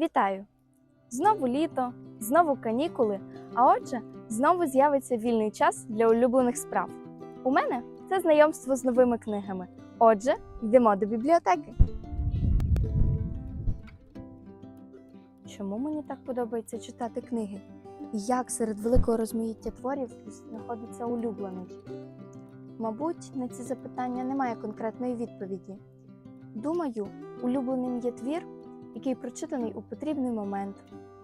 Вітаю! Знову літо, знову канікули, а отже, знову з'явиться вільний час для улюблених справ. У мене це знайомство з новими книгами. Отже, йдемо до бібліотеки. Чому мені так подобається читати книги? І як серед великого розмаїття творів знаходиться улюблений? Мабуть, на ці запитання немає конкретної відповіді. Думаю, улюбленим є твір, який прочитаний у потрібний момент,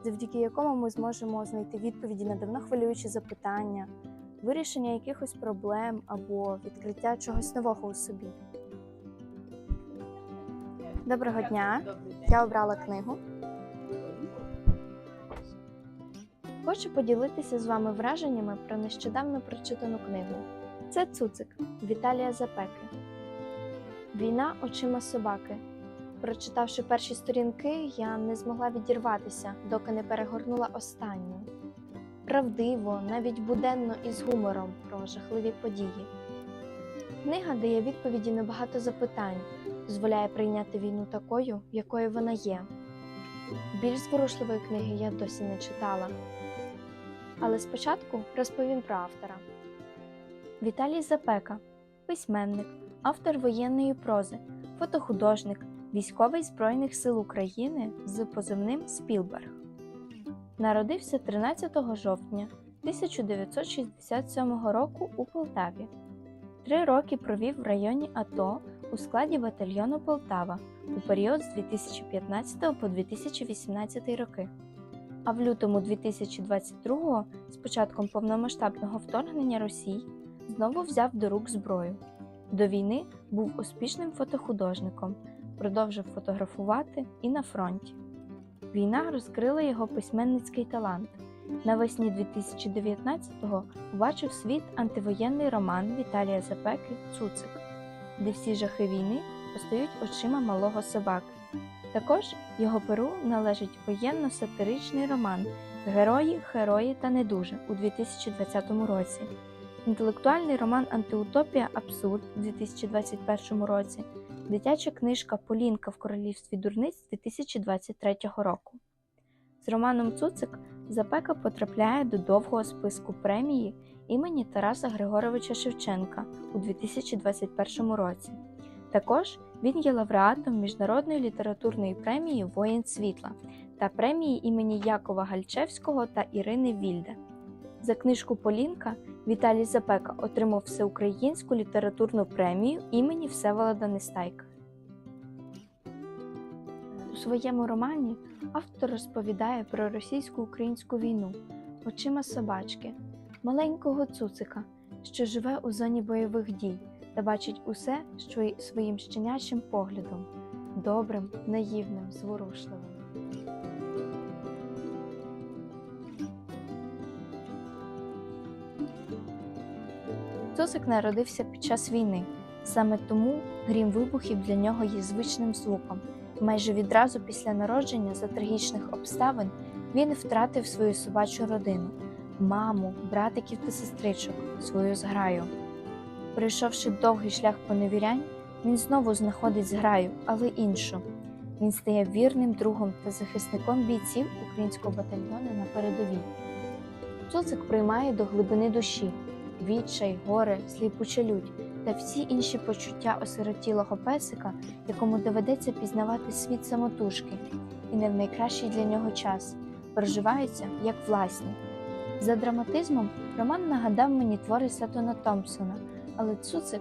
завдяки якому ми зможемо знайти відповіді на давно хвилюючі запитання, вирішення якихось проблем або відкриття чогось нового у собі. Доброго дня! Я обрала книгу. Хочу поділитися з вами враженнями про нещодавно прочитану книгу. Це Цуцик Віталія Запеки. Війна очима собаки. Прочитавши перші сторінки, я не змогла відірватися, доки не перегорнула останню. Правдиво, навіть буденно і з гумором про жахливі події. Книга дає відповіді на багато запитань, дозволяє прийняти війну такою, якою вона є. Більш зворушливої книги я досі не читала. Але спочатку розповім про автора. Віталій Запека, письменник, автор воєнної прози, фотохудожник, військовий Збройних сил України з позивним Спілберг. Народився 13 жовтня 1967 року у Полтаві. Три роки провів в районі АТО у складі батальйону Полтава у період з 2015 по 2018 роки. А в лютому 2022 з початком повномасштабного вторгнення Росії знову взяв до рук зброю. До війни був успішним фотохудожником, продовжив фотографувати і на фронті. Війна розкрила його письменницький талант. Навесні 2019-го побачив світ антивоєнний роман Віталія Запеки Цуцик, де всі жахи війни постають очима малого собаки. Також його перу належить воєнно-сатиричний роман Герої, Герої та Недуже у 2020 році, інтелектуальний роман Антиутопія Абсурд у 2021 році, дитяча книжка Полінка в королівстві дурниць 2023 року. З романом Цуцик Запека потрапляє до довгого списку премії імені Тараса Григоровича Шевченка у 2021 році. Також він є лауреатом Міжнародної літературної премії Воїн світла та премії імені Якова Гальчевського та Ірини Вільде. За книжку Полінка Віталій Запека отримав всеукраїнську літературну премію імені Всеволода Нестайка. У своєму романі автор розповідає про російсько-українську війну очима собачки, маленького цуцика, що живе у зоні бойових дій та бачить усе, що своїм щенячим поглядом, добрим, наївним, зворушливим. Цуцик народився під час війни. Саме тому грім вибухів для нього є звичним звуком. Майже відразу після народження за трагічних обставин він втратив свою собачу родину, маму, братиків та сестричок, свою зграю. Пройшовши довгий шлях поневірянь, він знову знаходить зграю, але іншу. Він стає вірним другом та захисником бійців українського батальйону на передовій. Цуцик приймає до глибини душі відчай, горе, сліпуча лють та всі інші почуття осиротілого песика, якому доведеться пізнавати світ самотужки, і не в найкращий для нього час, проживаються як власні. За драматизмом роман нагадав мені твори Сатона Томпсона, але Цуцик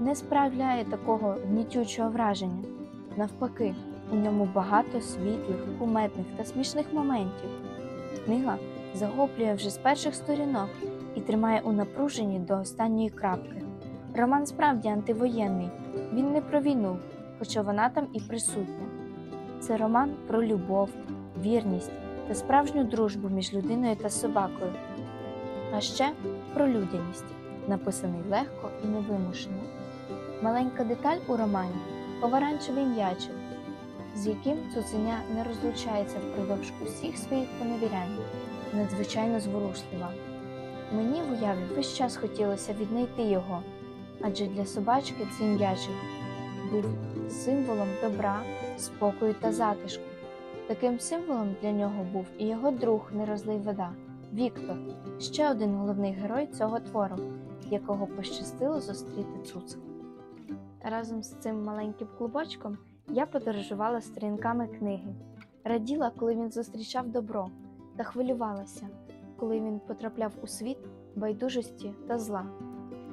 не справляє такого гнітючого враження. Навпаки, у ньому багато світлих, кумедних та смішних моментів. Книга захоплює вже з перших сторінок і тримає у напруженні до останньої крапки. Роман справді антивоєнний, він не про війну, хоча вона там і присутня. Це роман про любов, вірність та справжню дружбу між людиною та собакою, а ще про людяність, написаний легко і невимушено. Маленька деталь у романі поваранчевий м'ячик, з яким цуценя не розлучається впродовж усіх своїх поневірянь, надзвичайно зворушлива. Мені в уяві весь час хотілося віднайти його, адже для собачки цей м'ячик був символом добра, спокою та затишку. Таким символом для нього був і його друг Нерозлий вода Віктор, ще один головний герой цього твору, якого пощастило зустріти цуцик. Разом з цим маленьким клубочком я подорожувала сторінками книги, раділа, коли він зустрічав добро, та хвилювалася, коли він потрапляв у світ байдужості та зла.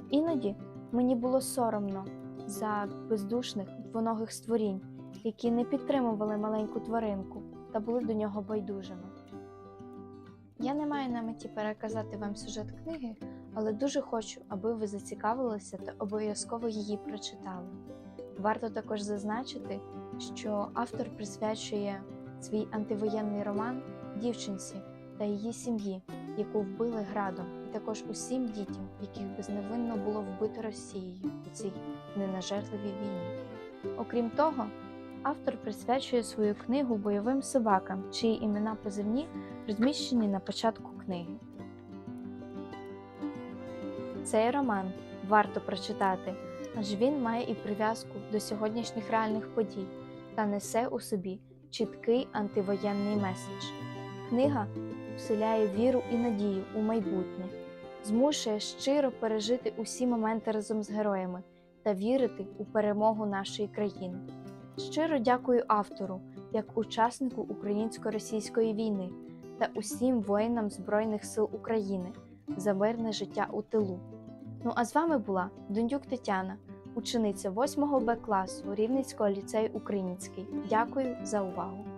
Іноді мені було соромно за бездушних двоногих створінь, які не підтримували маленьку тваринку та були до нього байдужими. Я не маю на меті переказати вам сюжет книги, але дуже хочу, аби ви зацікавилися та обов'язково її прочитали. Варто також зазначити, що автор присвячує свій антивоєнний роман дівчинці та її сім'ї, яку вбили градом, і також усім дітям, яких безневинно було вбито Росією у цій ненажерливій війні. Окрім того, автор присвячує свою книгу бойовим собакам, чиї імена позивні розміщені на початку книги. Цей роман варто прочитати, адже він має і прив'язку до сьогоднішніх реальних подій та несе у собі чіткий антивоєнний меседж. Книга вселяє віру і надію у майбутнє, змушує щиро пережити усі моменти разом з героями та вірити у перемогу нашої країни. Щиро дякую автору як учаснику українсько-російської війни та усім воїнам Збройних сил України за мирне життя у тилу. Ну а з вами була Дундюк Тетяна, учениця 8 Б класу Рівненського ліцею Український. Дякую за увагу!